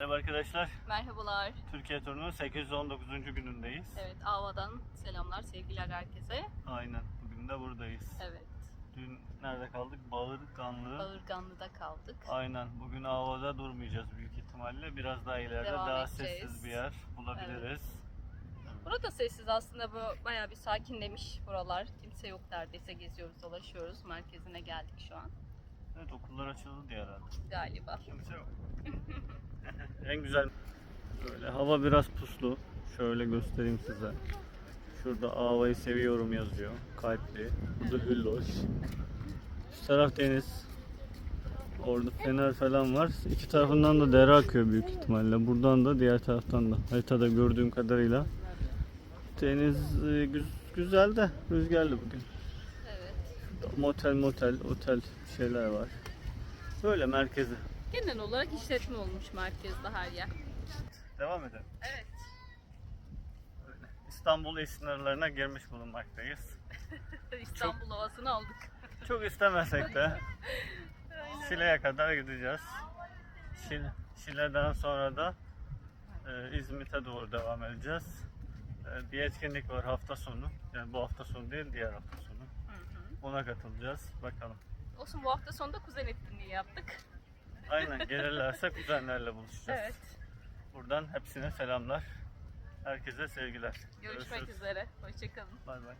Merhaba arkadaşlar. Merhabalar. Türkiye turunun 819. günündeyiz. Evet, Ava'dan selamlar, sevgiler herkese. Aynen. Bugün de buradayız. Evet, Dün nerede kaldık? Bağırganlı. Bağırganlı'da kaldık. Aynen. Bugün Ava'da durmayacağız büyük ihtimalle. Biraz daha ileride Devam daha edeceğiz. sessiz bir yer bulabiliriz. Burada sessiz aslında bu bayağı bir sakinlemiş buralar. Kimse yok neredeyse geziyoruz, dolaşıyoruz. Merkezine geldik şu an Evet okullar açıldı diye herhalde. galiba. Kimse yok. en güzel. Böyle hava biraz puslu. Şöyle göstereyim size. Şurada Ava'yı seviyorum yazıyor. Kalpli. Bu da Hülloş. Şu taraf deniz. Orada fener falan var. İki tarafından da dere akıyor büyük ihtimalle. Buradan da diğer taraftan da. Haritada gördüğüm kadarıyla. Deniz e, güz- güzel de rüzgarlı bugün. Motel motel, otel şeyler var. Böyle merkezi. Genel olarak işletme olmuş merkezde her yer. Devam edelim. Evet. İstanbul sınırlarına girmiş bulunmaktayız. İstanbul havasını aldık. Çok istemesek de Şile'ye kadar gideceğiz. Şile, Şile'den sonra da e, İzmit'e doğru devam edeceğiz. E, bir etkinlik var hafta sonu. Yani bu hafta sonu değil diğer hafta sonu. Ona katılacağız. Bakalım. Olsun bu hafta sonunda kuzen etkinliği yaptık. Aynen gelirlerse kuzenlerle buluşacağız. Evet. Buradan hepsine selamlar. Herkese sevgiler. Görüşmek Görüşürüz. üzere. Hoşçakalın. Bay bay.